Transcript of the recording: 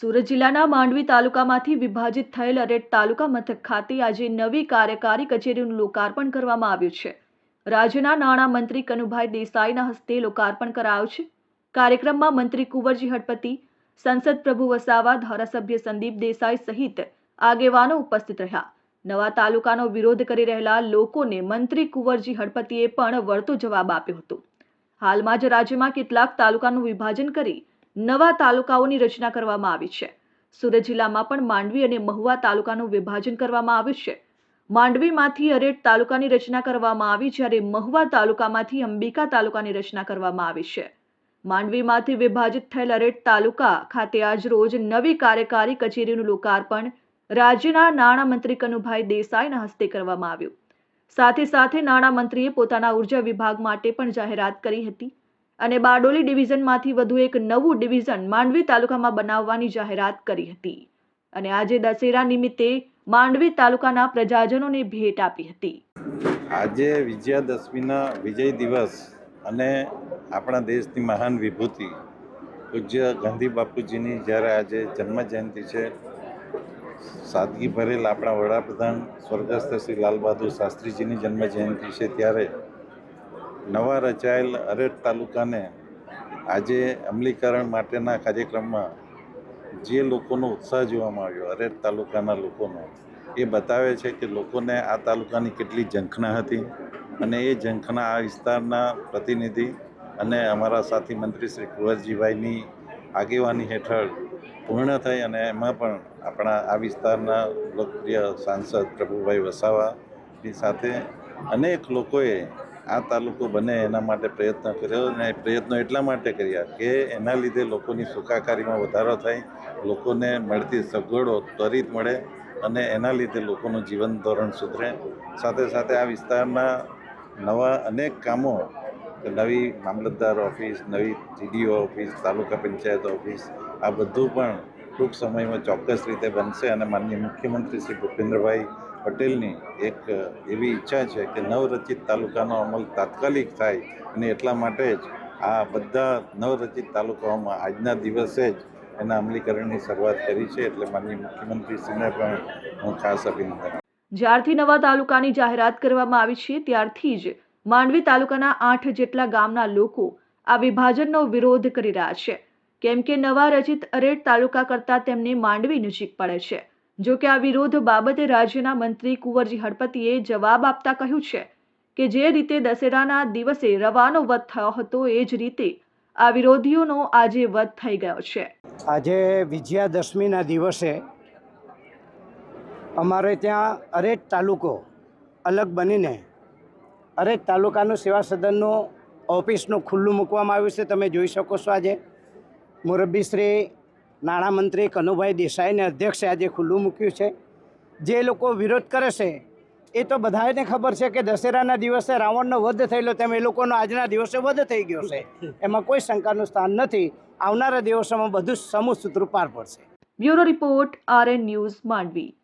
સુરત જિલ્લાના માંડવી તાલુકામાંથી વિભાજિત થયેલ અરેટ તાલુકા મથક ખાતે આજે નવી કાર્યકારી કચેરીનું લોકાર્પણ કરવામાં આવ્યું છે. રાજ્યના નાણાં મંત્રી કનુભાઈ દેસાઈના હસ્તે લોકાર્પણ કરાયું છે. કાર્યક્રમમાં મંત્રી કુંવરજી હટપતિ સંસદ પ્રભુ વસાવા, ધારાસભ્ય સંદીપ દેસાઈ સહિત આગેવાનો ઉપસ્થિત રહ્યા. નવા તાલુકાનો વિરોધ કરી રહેલા લોકોને મંત્રી કુંવરજી હડપતિએ પણ વળતો જવાબ આપ્યો હતો. હાલમાં જ રાજ્યમાં કેટલાક તાલુકાનું વિભાજન કરી નવા તાલુકાઓની રચના કરવામાં આવી છે. સુરત જિલ્લામાં પણ માંડવી અને મહુવા તાલુકાનું વિભાજન કરવામાં આવ્યું છે. માંડવીમાંથી અરેટ તાલુકાની રચના કરવામાં આવી જ્યારે મહુવા તાલુકામાંથી અંબિકા તાલુકાની રચના કરવામાં આવી છે. માંડવીમાંથી વિભાજિત થયેલ અરેટ તાલુકા ખાતે આજ રોજ નવી કાર્યકારી કચેરીનું લોકાર્પણ રાજ્યના નાણામંત્રી કનુભાઈ દેસાઈના હસ્તે કરવામાં આવ્યું. સાથે સાથે નાણામંત્રીએ પોતાના ઊર્જા વિભાગ માટે પણ જાહેરાત કરી હતી. અને બારડોલી ડિવિઝનમાંથી વધુ એક નવું ડિવિઝન માંડવી તાલુકામાં બનાવવાની જાહેરાત કરી હતી. અને આજે દશેરા નિમિત્તે માંડવી તાલુકાના પ્રજાજનોને ભેટ આપી હતી. આજે વિજયાદશમીના વિજય દિવસ અને આપણા દેશની મહાન વિભૂતિ પૂજ્ય ગાંધી બાપુજીની જ્યારે આજે જન્મ જયંતિ છે, સાદગી ભરેલ આપણા વડાપ્રધાન સ્વર્ગસ્થ શ્રી લાલ બહાદુર શાસ્ત્રીજીની જન્મ જયંતિ છે ત્યારે નવા રચાયેલ અરેઠ તાલુકાને આજે અમલીકરણ માટેના કાર્યક્રમમાં જે લોકોનો ઉત્સાહ જોવામાં આવ્યો, અરેઠ તાલુકાના લોકોનો, એ બતાવે છે કે લોકોને આ તાલુકાની કેટલી ઝંખના હતી અને એ ઝંખના આ વિસ્તારના પ્રતિનિધિ અને અમારા સાથી મંત્રી શ્રી કુંવરજીભાઈની આગેવાની હેઠળ પૂર્ણ થઈ અને એમાં પણ આપણા આ વિસ્તારના લોકપ્રિય સાંસદ પ્રભુભાઈ વસાવાની સાથે અનેક લોકોએ આ તાલુકો બને એના માટે પ્રયત્ન કર્યો અને પ્રયત્નો એટલા માટે કર્યા કે એના લીધે લોકોની સુખાકારીમાં વધારો થાય, લોકોને મળતી સગવડો ત્વરિત મળે અને એના લીધે લોકોનું જીવન ધોરણ સુધરે. સાથે સાથે આ વિસ્તારના નવા અનેક કામો, નવી મામલતદાર ઓફિસ, નવી TDO office, taluka panchayat office, આ બધું પણ ટૂંક સમયમાં ચોક્કસ રીતે બનશે અને માનનીય મુખ્યમંત્રી શ્રી ભૂપેન્દ્રભાઈ પટેલની એક એવી ઈચ્છા છે કે નવરચિત તાલુકાનો અમલ તાત્કાલિક થાય અને એટલા માટે જ આ બધા નવરચિત તાલુકાઓમાં આજના દિવસે જ એના અમલીકરણની શરૂઆત કરી છે એટલે માનનીય મુખ્યમંત્રીશ્રીને પણ હું ખાસ અભિનંદન જ્યારથી નવા તાલુકાની જાહેરાત કરવામાં આવી છે, ત્યારથી જ માંડવી તાલુકાના આઠ જેટલા ગામના લોકો આ વિભાજનનો વિરોધ કરી રહ્યા છે. કેમ કે નવા રચિત અરેટ તાલુકા કરતાં તેમને માંડવી નજીક પડે છે. જો કે આ વિરોધ બાબતે રાજ્યના મંત્રી કુંવરજી હડપતિએ જવાબ આપતા કહ્યું છે કે જે રીતે દશેરાના દિવસે રવાનો વધ થયો હતો એ જ રીતે આ વિરોધીઓનો આજે વધ થઈ ગયો છે. આજે વિજયાદશમીના દિવસે અમારે ત્યાં અરેટ તાલુકો અલગ બનીને અરેટ તાલુકાનું સેવા સદનનું ઓફિસનું ખુલ્લું મૂકવામાં આવ્યું છે. તમે જોઈ શકો છો આજે મુરબ્બી શ્રી નાણામંત્રી કનુભાઈ દેસાઈને અધ્યક્ષે આજે ખુલ્લું મૂક્યું છે. જે લોકો વિરોધ કરે છે, એ તો બધાને ખબર છે કે દશેરાના દિવસે રાવણનો વધ થયેલો તેમ એ લોકોનો આજના દિવસે વધ થઈ ગયો છે. એમાં કોઈ શંકાનું સ્થાન નથી. આવનારા દિવસોમાં બધું સમૂહ સૂત્ર પાર પડશે. Bureau report RN news Mandvi.